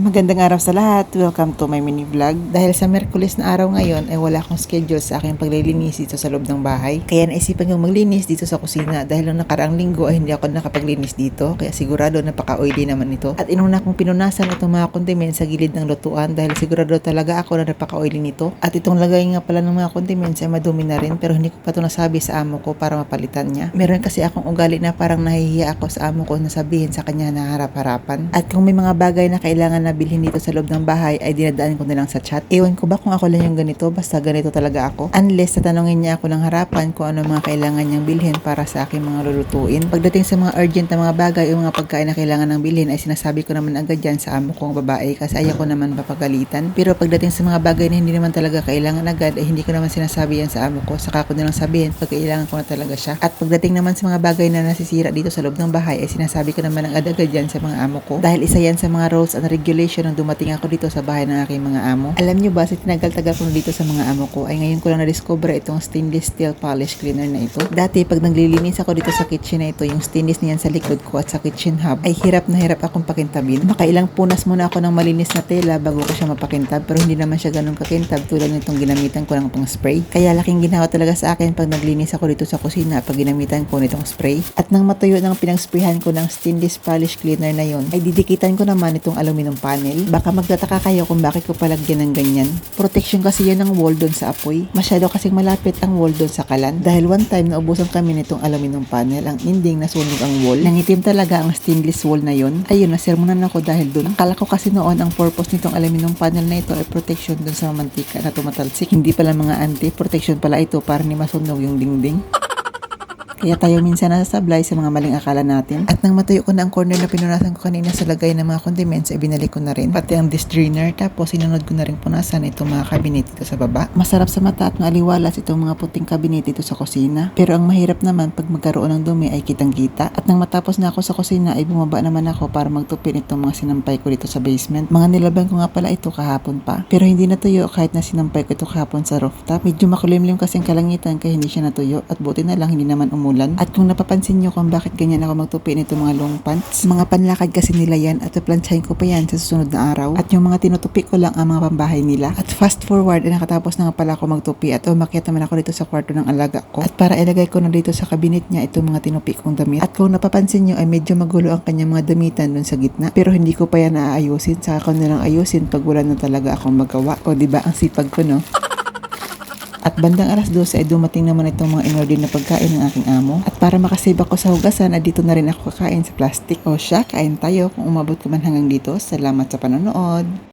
Magandang araw sa lahat. Welcome to my mini vlog. Dahil sa Merkulis na araw ngayon ay wala akong schedule sa aking paglilinis dito sa loob ng bahay. Kaya naisipan kong maglinis dito sa kusina dahil nung nakaraang linggo ay hindi ako nakapaglinis dito. Kaya sigurado napaka-oily naman ito. At inuna kong pinunasan itong mga condiments sa gilid ng lutuan dahil sigurado talaga ako na napaka-oily nito. At itong lagay nga pala ng mga condiments ay madumi na rin pero hindi ko pa ito nasabi sa amo ko para mapalitan niya. Meron kasi akong ugali na parang nahihiya ako sa amo ko na sabihin sa kanya na harap-harapan. At kung may mga bagay na kailangan na bilhin dito sa loob ng bahay ay dinadaan ko na lang sa chat. Ewan ko ba kung ako lang yung ganito, basta ganito talaga ako. Unless tatanungin niya ako ng harapan kung ano mga kailangan niyang bilhin para sa aking mga lulutuin. Pagdating sa mga urgent na mga bagay o mga pagkain na kailangan ng bilhin ay sinasabi ko naman agad yan sa amo kong babae kasi ayaw ko naman papagalitan. Pero pagdating sa mga bagay na hindi naman talaga kailangan agad ay hindi ko naman sinasabi yan sa amo ko. Saka ko nilang sabihin pag kailangan ko na talaga siya. At pagdating naman sa mga bagay na nasisira dito sa loob ng bahay ay sinasabi ko naman agad-agad yan sa mga amo ko. Dahil isa yan sa mga rules and regulation nung dumating ako dito sa bahay ng aking mga amo. Alam nyo ba, sa tinagal-tagal ko dito sa mga amo ko, ay ngayon ko lang na-discover itong stainless steel polish cleaner na ito. Dati, pag naglilinis ako dito sa kitchen na ito, yung stainless niyan sa likod ko at sa kitchen hub, ay hirap na hirap akong pakintabin. Makailang punas muna ako ng malinis na tela bago ko siya mapakintab, pero hindi naman siya ganun kakintab tulad nitong ginamitan ko ng pang spray. Kaya laking ginawa talaga sa akin pag naglinis ako dito sa kusina pag ginamitan ko nitong spray. At nang matuyo ng pinagsprayhan ko ng stainless polish cleaner na yon, ay didikitan ko naman itong aluminum panel. Baka magtataka kayo kung bakit ko palagyan ng ganyan. Protection kasi yan ng wall doon sa apoy. Masyado kasing malapit ang wall doon sa kalan. Dahil one time naubusan kami nitong aluminum panel, ang ending nasunog ang wall. Nangitim talaga ang stainless wall na yon. Ayun, nasermonan ako dahil doon. Ang kala ko kasi noon ang purpose nitong aluminum panel na ito ay protection doon sa mantika na tumatalsik. Hindi pala mga anti-protection pala ito para ni masunog yung dingding. Kaya tayo minsan nasasablay sa mga maling akala natin. At nang matuyo ko na ang corner na pinunasan ko kanina sa lagay ng mga condiments, ay binalik ko na rin. Pati ang dish drainer, tapos sinunod ko na rin punasan itong mga cabinet dito sa baba. Masarap sa mata at maaliwalas itong mga puting cabinet dito sa kusina. Pero ang mahirap naman pag magkaroon ng dumi ay kitang kita. At nang matapos na ako sa kusina ay bumaba naman ako para magtupin itong mga sinampay ko dito sa basement. Mga nilaban ko nga pala ito kahapon pa. Pero hindi natuyo kahit na sinampay ko ito kahapon sa rooftop. Medyo makulimlim kasi ang kalangitan kaya hindi siya natuyo. At buti na lang hindi naman umulan. At kung napapansin nyo kung bakit ganyan ako magtupi nito mga long pants, mga panlakad kasi nila yan at plansyahin ko pa yan sa susunod na araw. At yung mga tinutupi ko lang ang mga pambahay nila. At fast forward, ay nakatapos na nga pala ako magtupi at umakyat naman ako dito sa kwarto ng alaga ko. At para ilagay ko na dito sa kabinet niya itong mga tinupi kong damit. At kung napapansin nyo ay medyo magulo ang kanyang mga damitan dun sa gitna. Pero hindi ko pa yan naaayusin. Saka ko nilang ayusin pag wala na talaga akong magawa. O di ba ang sipag ko no? Bandang alas 12 ay dumating naman itong mga inorder na pagkain ng aking amo. At para makasave ako sa hugasan, ay dito na rin ako kakain sa plastic. O siya, kain tayo kung umabot ka man hanggang dito. Salamat sa panonood.